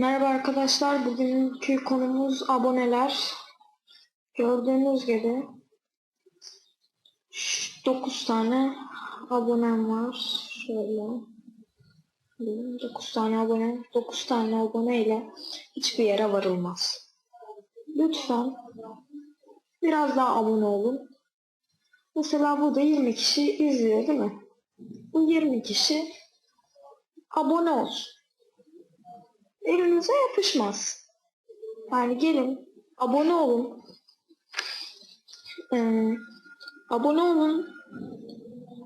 Merhaba arkadaşlar. Bugünkü konumuz aboneler. Gördüğünüz gibi 9 tane abonem var. Şöyle 9 tane abone, 9 tane abone ile hiçbir yere varılmaz. Lütfen biraz daha abone olun. Mesela burada 20 kişi izliyor değil mi? Bu 20 kişi abone olsun elinize yapışmaz. Yani gelin abone olun. Ee, abone olun.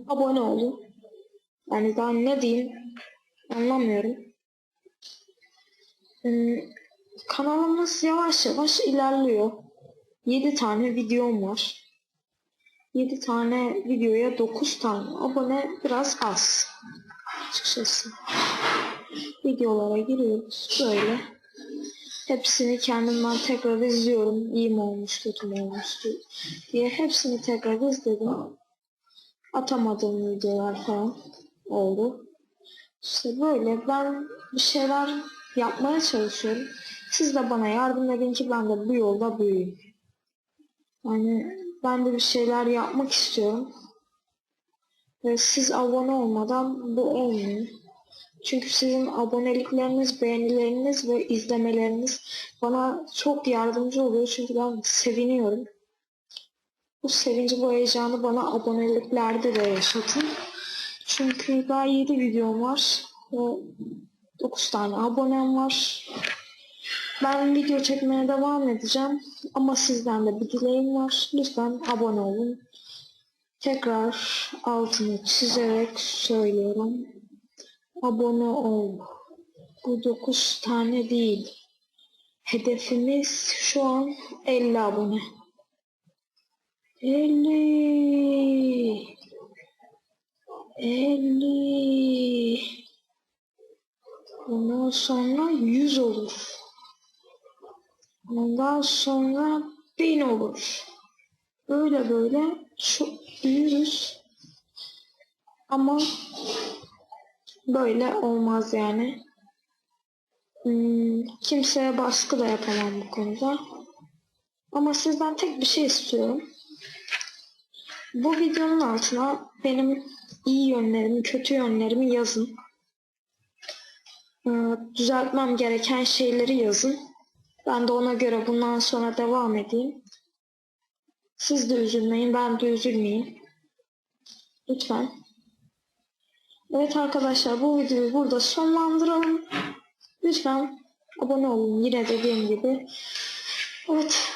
Abone olun. Yani daha ne diyeyim anlamıyorum. Ee, kanalımız yavaş yavaş ilerliyor. 7 tane videom var. 7 tane videoya 9 tane abone biraz az. Açıkçası videolara giriyoruz böyle. Hepsini kendimden tekrar izliyorum. İyi mi olmuş, kötü mü olmuş diye hepsini tekrar izledim. Atamadığım videolar falan oldu. İşte böyle ben bir şeyler yapmaya çalışıyorum. Siz de bana yardım edin ki ben de bu yolda büyüyeyim. Yani ben de bir şeyler yapmak istiyorum. Ve siz abone olmadan bu olmuyor. Çünkü sizin abonelikleriniz, beğenileriniz ve izlemeleriniz bana çok yardımcı oluyor. Çünkü ben seviniyorum. Bu sevinci, bu heyecanı bana aboneliklerde de yaşatın. Çünkü daha 7 videom var ve 9 tane abonem var. Ben video çekmeye devam edeceğim. Ama sizden de bir dileğim var. Lütfen abone olun. Tekrar altını çizerek söylüyorum abone ol. Bu 9 tane değil. Hedefimiz şu an 50 abone. 50 50 Ondan sonra 100 olur. Ondan sonra 1000 olur. Böyle böyle çok büyürüz. Ama böyle olmaz yani. Hmm, kimseye baskı da yapamam bu konuda. Ama sizden tek bir şey istiyorum. Bu videonun altına benim iyi yönlerimi, kötü yönlerimi yazın. Ee, düzeltmem gereken şeyleri yazın. Ben de ona göre bundan sonra devam edeyim. Siz de üzülmeyin, ben de üzülmeyeyim. Lütfen. Evet arkadaşlar bu videoyu burada sonlandıralım. Lütfen abone olun yine dediğim gibi. Evet